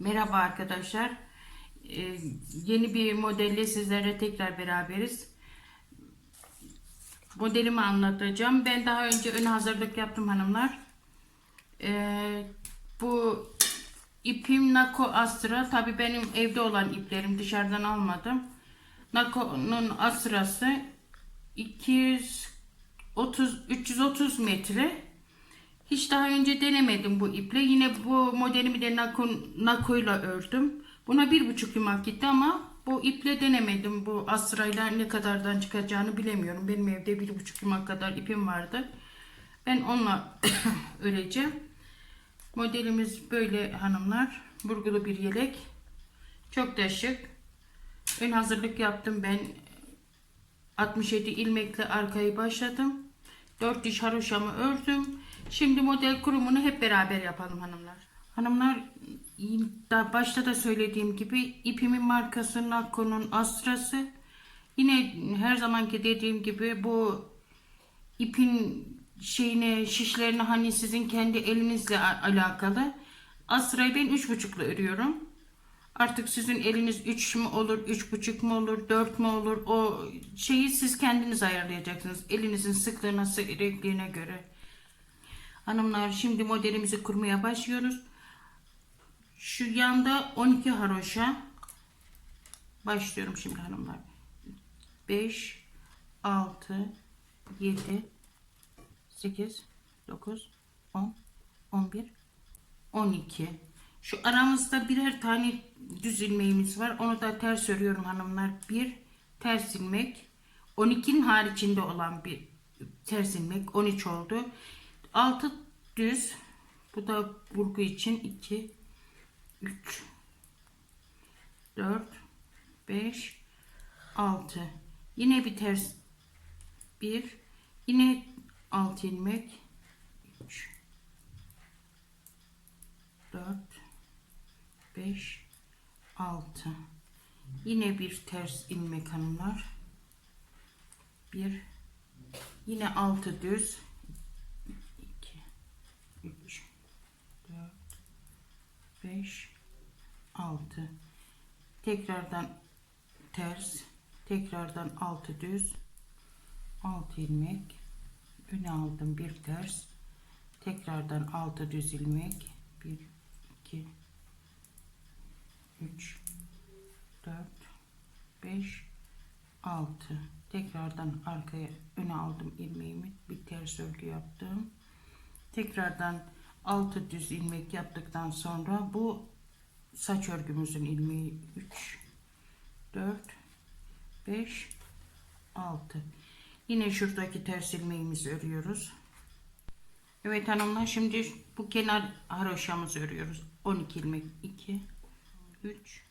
Merhaba arkadaşlar. Ee, yeni bir modelle sizlerle tekrar beraberiz. Modelimi anlatacağım. Ben daha önce ön hazırlık yaptım hanımlar. Ee, bu ipim Nako Astra. Tabi benim evde olan iplerim dışarıdan almadım. Nako'nun Astra'sı 230 330 metre. Hiç daha önce denemedim bu iple. Yine bu modelimi de Nako, Nako'yla ördüm. Buna bir buçuk yumak gitti ama bu iple denemedim. Bu Astra'yla ne kadardan çıkacağını bilemiyorum. Benim evde bir buçuk yumak kadar ipim vardı. Ben onunla öreceğim. Modelimiz böyle hanımlar. Burgulu bir yelek. Çok da şık. Ön hazırlık yaptım ben. 67 ilmekle arkayı başladım. 4 diş haroşamı ördüm. Şimdi model kurumunu hep beraber yapalım hanımlar. Hanımlar başta da söylediğim gibi ipimin markası Nako'nun Astra'sı. Yine her zamanki dediğim gibi bu ipin şeyine şişlerine hani sizin kendi elinizle alakalı. Astra'yı ben üç buçukla örüyorum. Artık sizin eliniz 3 mü olur, üç buçuk mu olur, 4 mü olur o şeyi siz kendiniz ayarlayacaksınız. Elinizin sıklığına, renkliğine göre. Hanımlar şimdi modelimizi kurmaya başlıyoruz. Şu yanda 12 haroşa. Başlıyorum şimdi hanımlar. 5, 6, 7, 8, 9, 10, 11, 12. Şu aramızda birer tane düz ilmeğimiz var. Onu da ters örüyorum hanımlar. Bir ters ilmek. 12'nin haricinde olan bir ters ilmek. 13 oldu. 6 düz. Bu da burgu için 2 3 4 5 6 yine bir ters. 1 yine 6 ilmek. 3 4 5 6 yine bir ters ilmek hanımlar. 1 yine 6 düz. 2 3 4 5 6 tekrardan ters tekrardan 6 düz 6 ilmek. Öne aldım bir ters tekrardan 6 düz ilmek. 1 2 3 4 5 6 tekrardan arkaya öne aldım ilmeğimi bir ters örgü yaptım tekrardan 6 düz ilmek yaptıktan sonra bu saç örgümüzün ilmeği 3 4 5 6 yine şuradaki ters ilmeğimizi örüyoruz. Evet hanımlar şimdi bu kenar haroşamızı örüyoruz. 12 ilmek 2 3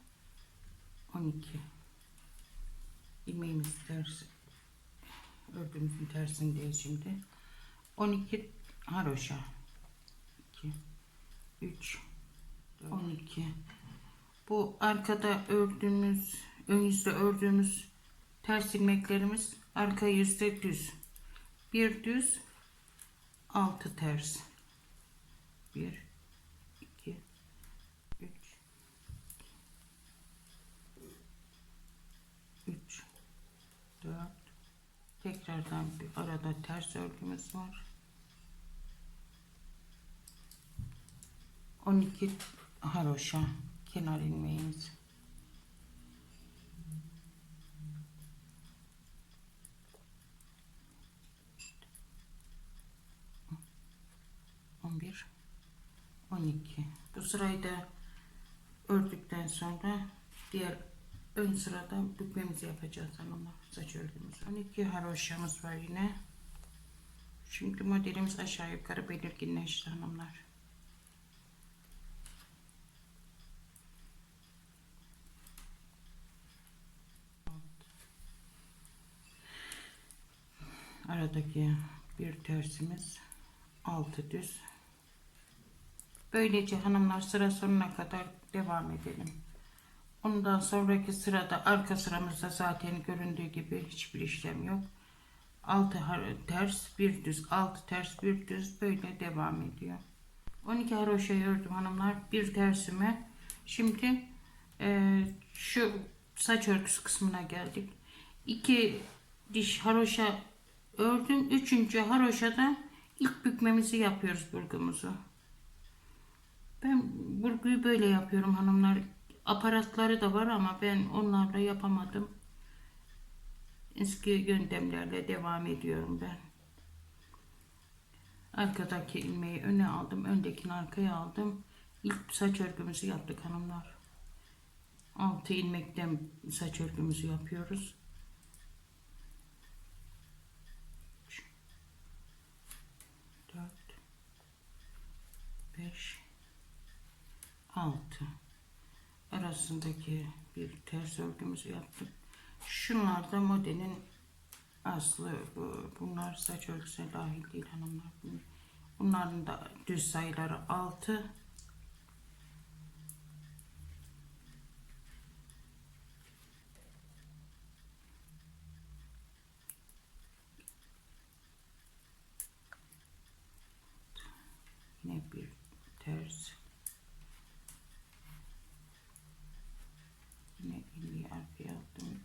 12 ilmeğimiz ters ördüğümüzün tersindeyiz şimdi. 12 haroşa 2 3 12 bu arkada ördüğümüz ön yüzde ördüğümüz ters ilmeklerimiz arka yüzde düz. Bir düz altı ters. 1 2 3 3 4 tekrardan bir arada ters örgümüz var 12 haroşa kenar ilmeğimiz. On bir, on iki. Bu sırayı da ördükten sonra diğer ön sırada bükmemizi yapacağız hanımlar. Saç örgümüz. 12 haroşamız var yine. Şimdi modelimiz aşağı yukarı belirginleşti hanımlar. Aradaki bir tersimiz altı düz. Böylece hanımlar sıra sonuna kadar devam edelim. Ondan sonraki sırada arka sıramızda zaten göründüğü gibi hiçbir işlem yok. 6 ters bir düz 6 ters bir düz böyle devam ediyor. 12 haroşa ördüm hanımlar bir tersime. Şimdi e, şu saç örgüsü kısmına geldik. İki diş haroşa ördüm. Üçüncü haroşada ilk bükmemizi yapıyoruz burgumuzu. Ben burguyu böyle yapıyorum hanımlar. Aparatları da var ama ben onlarla yapamadım. Eski yöntemlerle devam ediyorum ben. Arkadaki ilmeği öne aldım. Öndekini arkaya aldım. İlk saç örgümüzü yaptık hanımlar. Altı ilmekten saç örgümüzü yapıyoruz. 5 6 arasındaki bir ters örgümüzü yaptık. Şunlar da modelin aslı. Bunlar saç örgüsüne dahil değil hanımlar. Bunların da düz sayıları 6 Yine bir ters. Yine ilmeği arkaya aldım.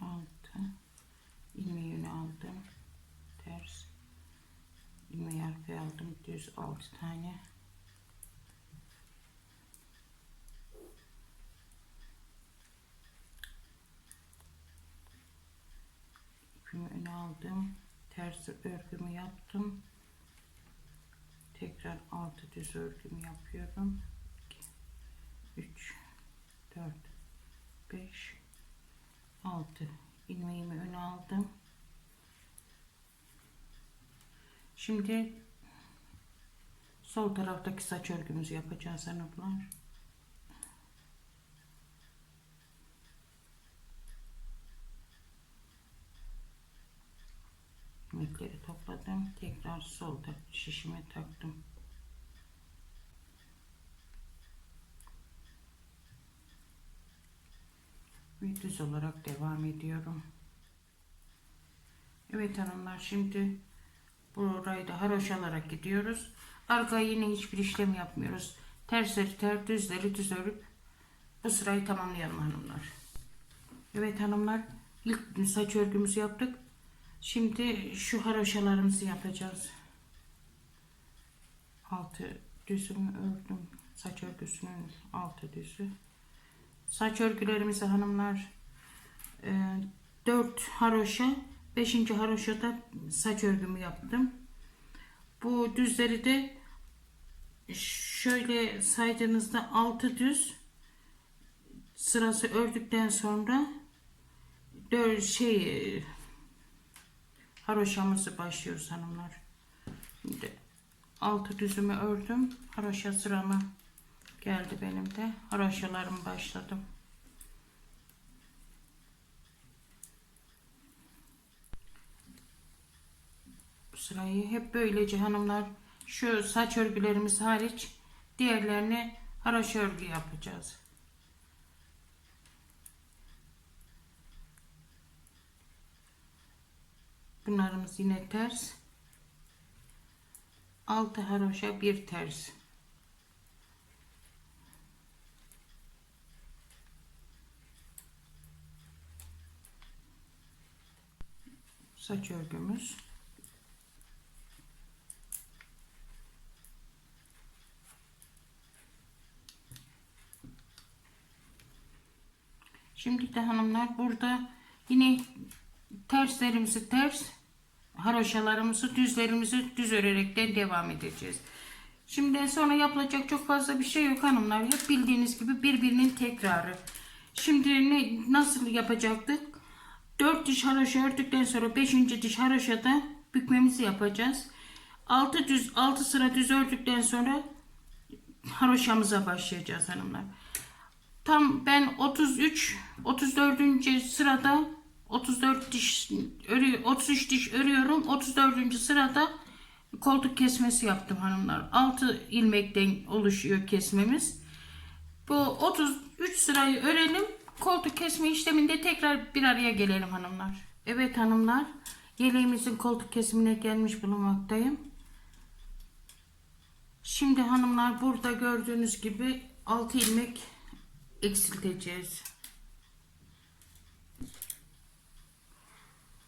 Altı. ilmeği öne aldım. Ters. ilmeği arkaya aldım. Düz altı tane. İpimi öne aldım. Ters örgümü yaptım. Tekrar altı düz örgümü yapıyorum. 3 4 5 6 ilmeğimi öne aldım. Şimdi sol taraftaki saç örgümüzü yapacağız hanımlar. Topladım. Tekrar solda şişime taktım. Ve düz olarak devam ediyorum. Evet hanımlar şimdi burayı da haroşalarak gidiyoruz. Arkaya yine hiçbir işlem yapmıyoruz. Tersleri ter, düzleri düz örüp bu sırayı tamamlayalım hanımlar. Evet hanımlar ilk saç örgümüzü yaptık. Şimdi şu haroşalarımızı yapacağız. Altı düzümü ördüm. Saç örgüsünün altı düzü. Saç örgülerimizi hanımlar 4 haroşa 5. haroşada saç örgümü yaptım. Bu düzleri de şöyle saydığınızda 6 düz sırası ördükten sonra 4 şey e, haroşamızı başlıyoruz hanımlar. Şimdi altı düzümü ördüm. Haroşa sıramı geldi benim de. Haroşalarımı başladım. Bu sırayı hep böylece hanımlar şu saç örgülerimiz hariç diğerlerini haroşa örgü yapacağız. Bunlarımız yine ters. 6 haroşa bir ters. Saç örgümüz. Şimdi de hanımlar burada yine terslerimizi ters, haroşalarımızı, düzlerimizi düz örerekten devam edeceğiz. Şimdi sonra yapılacak çok fazla bir şey yok hanımlar. Hep bildiğiniz gibi birbirinin tekrarı. Şimdi ne nasıl yapacaktık? 4 diş haroşa ördükten sonra 5. diş haroşada bükmemizi yapacağız. 6 düz 6 sıra düz ördükten sonra haroşamıza başlayacağız hanımlar. Tam ben 33 34. sırada 34 diş örüyor 33 diş örüyorum. 34. sırada koltuk kesmesi yaptım hanımlar. 6 ilmekten oluşuyor kesmemiz. Bu 33 sırayı örelim. Koltuk kesme işleminde tekrar bir araya gelelim hanımlar. Evet hanımlar. Yeleğimizin koltuk kesimine gelmiş bulunmaktayım. Şimdi hanımlar burada gördüğünüz gibi 6 ilmek eksilteceğiz.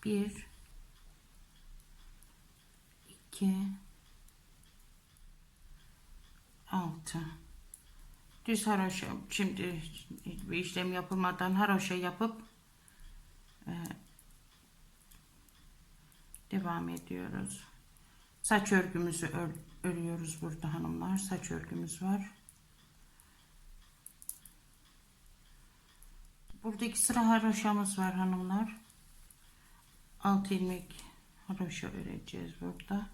1 2 6 düz haroşa şimdi bir işlem yapılmadan haroşa yapıp e, devam ediyoruz. Saç örgümüzü ör- örüyoruz burada hanımlar. Saç örgümüz var. Burada iki sıra haroşamız var hanımlar. 6 ilmek haroşa öreceğiz burada.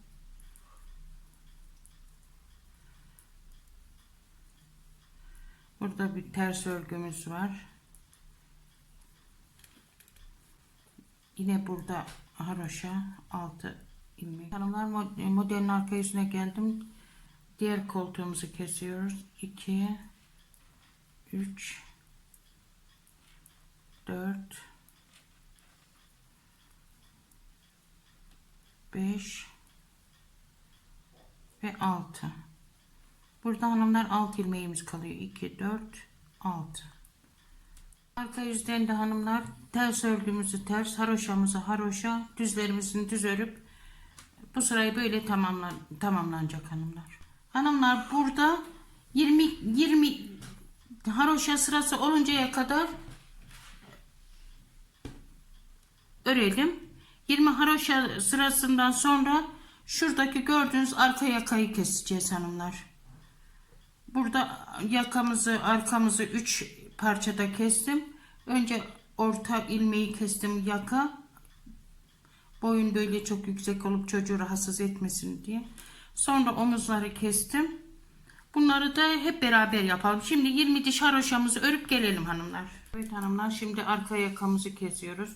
Burada bir ters örgümüz var. Yine burada haroşa 6 ilmek. Hanımlar mod- modelin arka yüzüne geldim. Diğer koltuğumuzu kesiyoruz. 2 3 4 5 ve 6. Burada hanımlar alt ilmeğimiz kalıyor. 2, 4, 6. Arka yüzden de hanımlar ters örgümüzü ters, haroşamızı haroşa, düzlerimizin düz örüp bu sırayı böyle tamamlan tamamlanacak hanımlar. Hanımlar burada 20 20 haroşa sırası oluncaya kadar örelim. 20 haroşa sırasından sonra şuradaki gördüğünüz arka yakayı keseceğiz hanımlar. Burada yakamızı arkamızı 3 parçada kestim. Önce orta ilmeği kestim yaka. Boyun böyle çok yüksek olup çocuğu rahatsız etmesin diye. Sonra omuzları kestim. Bunları da hep beraber yapalım. Şimdi 20 diş haroşamızı örüp gelelim hanımlar. Evet hanımlar şimdi arka yakamızı kesiyoruz.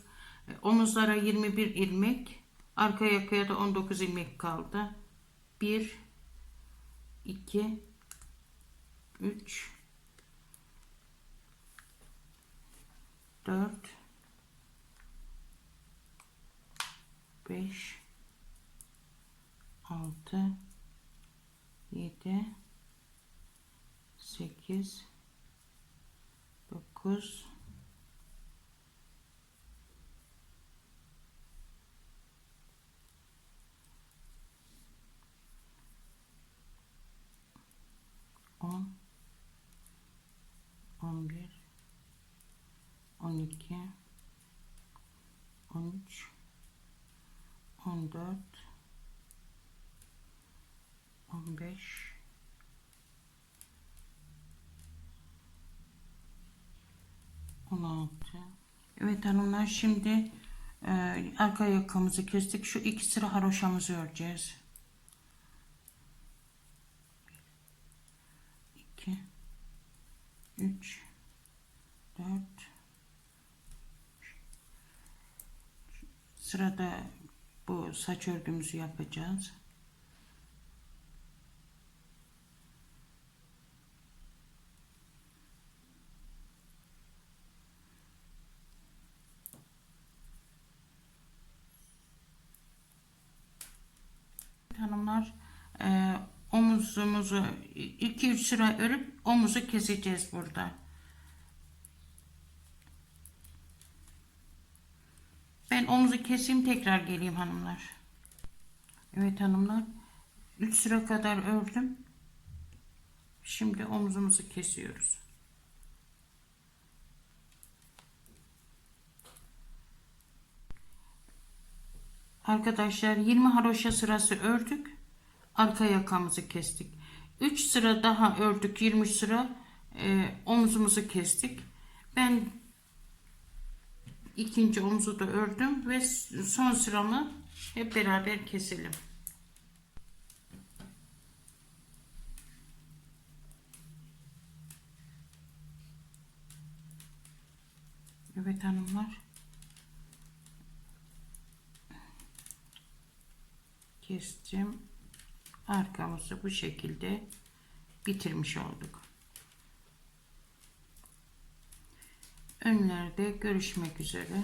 Omuzlara 21 ilmek. Arka yakaya da 19 ilmek kaldı. 1 2 3 4 5 6 7 8 9 10 11 12 13 14 15 16 Evet hanımlar şimdi e, arka yakamızı kestik. Şu iki sıra haroşamızı öreceğiz. 2 3 4 Sırada bu saç örgümüzü yapacağız. Hanımlar e, omuzumuzu 2-3 sıra örüp omuzu keseceğiz burada. Ben omuzu keseyim tekrar geleyim hanımlar. Evet hanımlar 3 sıra kadar ördüm. Şimdi omuzumuzu kesiyoruz. Arkadaşlar 20 haroşa sırası ördük. Arka yakamızı kestik. 3 sıra daha ördük. 23 sıra e, omzumuzu kestik. Ben ikinci omuzu da ördüm ve son sıramı hep beraber keselim. Evet hanımlar. Kestim. Arkamızı bu şekilde bitirmiş olduk. Önlerde görüşmek üzere.